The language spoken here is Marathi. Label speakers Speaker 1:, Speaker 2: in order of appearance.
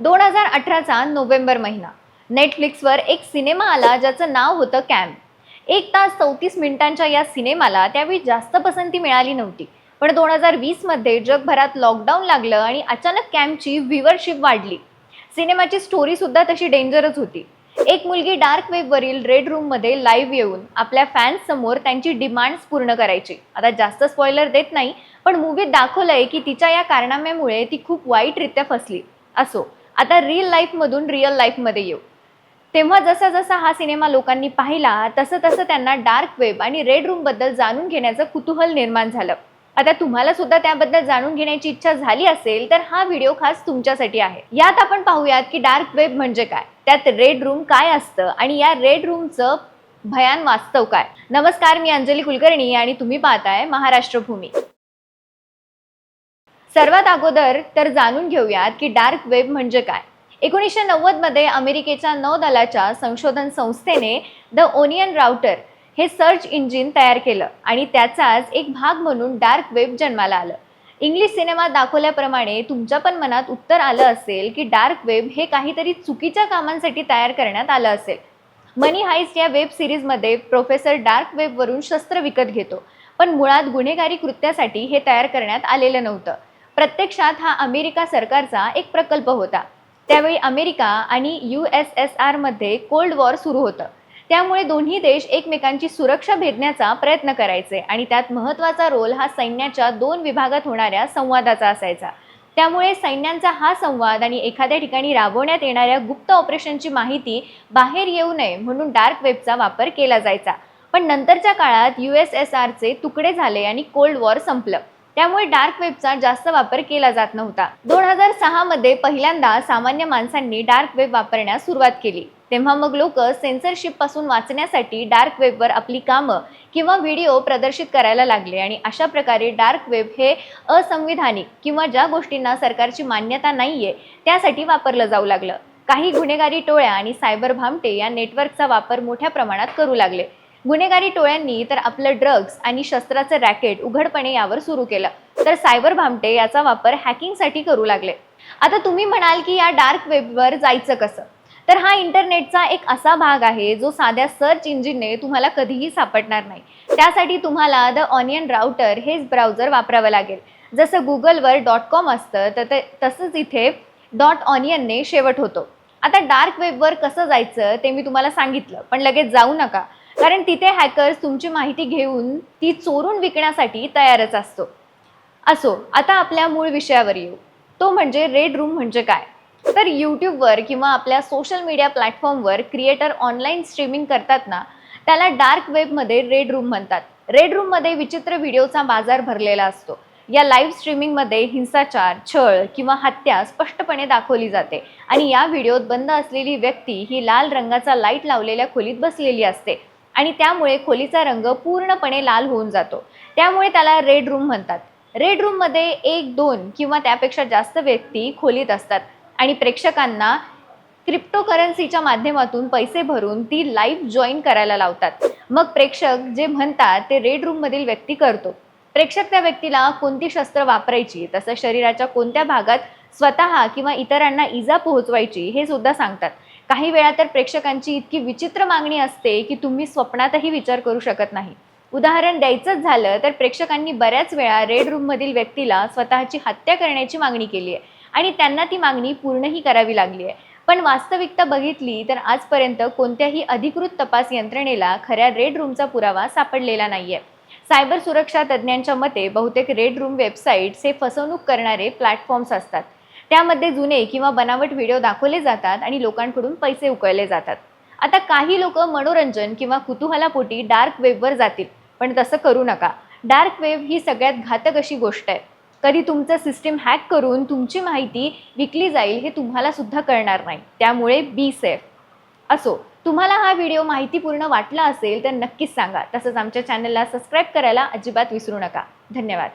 Speaker 1: दोन हजार अठराचा नोव्हेंबर महिना. नेटफ्लिक्सवर एक सिनेमा आला ज्याचं नाव होतं कॅम्प एक तास चौतीस मिनिटांच्या या सिनेमाला त्यावेळी जास्त पसंती मिळाली नव्हती. पण दोन हजार वीसमध्ये जगभरात लॉकडाऊन लागलं आणि अचानक कॅम्पची व्ह्युअरशिप वाढली. सिनेमाची स्टोरीसुद्धा तशी डेंजरच होती. एक मुलगी डार्क वेबवरील रेड रूममध्ये लाईव्ह येऊन आपल्या फॅन्स समोर त्यांची डिमांड्स पूर्ण करायची. आता जास्त स्पॉइलर देत नाही पण मूवीत दाखवलंय की तिच्या या कारनाम्यामुळे ती खूप वाईटरित्या फसली. असो. आता रिअल लाईफमधून रिअल लाईफमध्ये येऊ. तेव्हा जसा जसा हा सिनेमा लोकांनी पाहिला तसं तसं त्यांना डार्क वेब आणि रेड रूमबद्दल जाणून घेण्याचं कुतूहल निर्माण झालं. आता तुम्हाला सुद्धा त्याबद्दल जाणून घेण्याची इच्छा झाली असेल तर हा व्हिडिओ खास तुमच्यासाठी आहे. यात आपण पाहूयात की डार्क वेब म्हणजे काय? त्यात रेड रूम काय असतं आणि या रेड रूमचं भयान वास्तव काय? नमस्कार मी अंजली कुलकर्णी आणि तुम्ही पाहताय महाराष्ट्र भूमी सर्वात अगोदर तर जाणून घेऊयात की डार्क वेब म्हणजे काय. एकोणीसशे नव्वदमध्ये अमेरिकेच्या नौदलाच्या संशोधन संस्थेने द ओनियन राउटर हे सर्च इंजिन तयार केलं आणि त्याचाच एक भाग म्हणून डार्क वेब जन्माला आलं. इंग्लिश सिनेमात दाखवल्याप्रमाणे तुमच्या पण मनात उत्तर आलं असेल की डार्क वेब हे काहीतरी चुकीच्या कामांसाठी तयार करण्यात आलं असेल. मनी हाईस्ट या वेब सिरीजमध्ये प्रोफेसर डार्क वेबवरून शस्त्र विकत घेतो. पण मुळात गुन्हेगारी कृत्यासाठी हे तयार करण्यात आलेलं नव्हतं. प्रत्यक्षात हा अमेरिका सरकारचा एक प्रकल्प होता. त्यावेळी अमेरिका आणि यू एस एस आरमध्ये कोल्ड वॉर सुरू होतं. त्यामुळे दोन्ही देश एकमेकांची सुरक्षा भेदण्याचा प्रयत्न करायचे आणि त्यात महत्त्वाचा रोल हा सैन्याच्या दोन विभागात होणाऱ्या संवादाचा असायचा. त्यामुळे सैन्यांचा हा संवाद आणि एखाद्या ठिकाणी राबवण्यात येणाऱ्या गुप्त ऑपरेशनची माहिती बाहेर येऊ नये म्हणून डार्क वेबचा वापर केला जायचा. पण नंतरच्या काळात यू एस एस आरचे तुकडे झाले आणि कोल्ड वॉर संपलं. त्यामुळे डार्क वेबचा जास्त वापर केला जात नव्हता. दोन हजार सहामध्ये पहिल्यांदा सामान्य माणसांनी डार्क वेब वापरण्यास सुरुवात केली. तेव्हा मग लोक सेन्सरशिपपासून वाचण्यासाठी डार्क वेबवर आपली कामं किंवा व्हिडिओ प्रदर्शित करायला लागले आणि अशा प्रकारे डार्क वेब हे असंविधानिक किंवा ज्या गोष्टींना सरकारची मान्यता नाहीये त्यासाठी वापरलं जाऊ लागलं. काही गुन्हेगारी टोळ्या आणि सायबर भामटे या नेटवर्कचा वापर मोठ्या प्रमाणात करू लागले. गुन्हेगारी टोळ्यांनी तर आपलं ड्रग्ज आणि शस्त्राचं रॅकेट उघडपणे यावर सुरू केलं. तर सायबर भामटे याचा वापर हॅकिंगसाठी करू लागले. आता तुम्ही म्हणाल की या डार्क वेबवर जायचं कसं? तर हा इंटरनेटचा एक असा भाग आहे जो साध्या सर्च इंजिनने तुम्हाला कधीही सापडणार नाही. त्यासाठी तुम्हाला द ऑनियन राउटर हेच ब्राउझर वापरावं लागेल. जसं गुगलवर डॉट कॉम असतं तर ते तसंच इथे डॉट ऑनियनने शेवट होतो. आता डार्क वेबवर कसं जायचं ते मी तुम्हाला सांगितलं पण लगेच जाऊ नका. कारण तिथे हॅकर्स तुमची माहिती घेऊन ती चोरून विकण्यासाठी तयारच असतो. असो आता आपल्या मूळ विषयावर येऊ. तो म्हणजे रेड रूम म्हणजे काय? तर यूट्यूबवर किंवा आपल्या सोशल मीडिया प्लॅटफॉर्मवर क्रिएटर ऑनलाईन स्ट्रीमिंग करतात ना त्याला डार्क वेबमध्ये रेड रूम म्हणतात. रेड रूममध्ये विचित्र व्हिडिओचा बाजार भरलेला असतो. या लाईव्ह स्ट्रीमिंगमध्ये हिंसाचार छळ किंवा हत्या स्पष्टपणे दाखवली जाते आणि या व्हिडिओत बंद असलेली व्यक्ती ही लाल रंगाचा लाइट लावलेल्या खोलीत बसलेली असते. आणि त्यामुळे खोलीचा रंग पूर्णपणे लाल होऊन जातो. त्यामुळे त्याला रेड रूम म्हणतात. रेड रूममध्ये एक दोन किंवा त्यापेक्षा जास्त व्यक्ती खोलीत असतात आणि प्रेक्षकांना क्रिप्टोकरन्सीच्या माध्यमातून पैसे भरून ती लाईव्ह जॉईन करायला लावतात. मग प्रेक्षक जे म्हणतात ते रेड रूममधील व्यक्ती करतो. प्रेक्षक त्या व्यक्तीला कोणती शस्त्र वापरायची तसं शरीराच्या कोणत्या भागात स्वतः किंवा इतरांना इजा पोहोचवायची हे सुद्धा सांगतात. काही वेळा तर प्रेक्षकांची इतकी विचित्र मागणी असते की तुम्ही स्वप्नातही विचार करू शकत नाही. उदाहरण द्यायचंच झालं तर प्रेक्षकांनी बऱ्याच वेळा रेड रूममधील व्यक्तीला स्वतःची हत्या करण्याची मागणी केली आहे आणि त्यांना ती मागणी पूर्णही करावी लागली आहे. पण वास्तविकता बघितली तर आजपर्यंत कोणत्याही अधिकृत तपास यंत्रणेला खऱ्या रेड रूमचा पुरावा सापडलेला नाही आहे सायबर सुरक्षा तज्ज्ञांच्या मते बहुतेक रेड रूम वेबसाईट्स हे फसवणूक करणारे प्लॅटफॉर्म्स असतात. त्यामध्ये जुने किंवा बनावट व्हिडिओ दाखवले जातात आणि लोकांकडून पैसे उकळले जातात. आता काही लोक मनोरंजन किंवा कुतूहलापोटी डार्क वेबवर जातील पण तसं करू नका. डार्क वेब ही सगळ्यात घातक अशी गोष्ट आहे. कधी तुमचं सिस्टीम हॅक करून तुमची माहिती विकली जाईल हे तुम्हाला सुद्धा कळणार नाही. त्यामुळे बी सेफ असो तुम्हाला हा व्हिडिओ माहितीपूर्ण वाटला असेल तर नक्कीच सांगा. तसंच आमच्या चॅनलला सबस्क्राईब करायला अजिबात विसरू नका. धन्यवाद.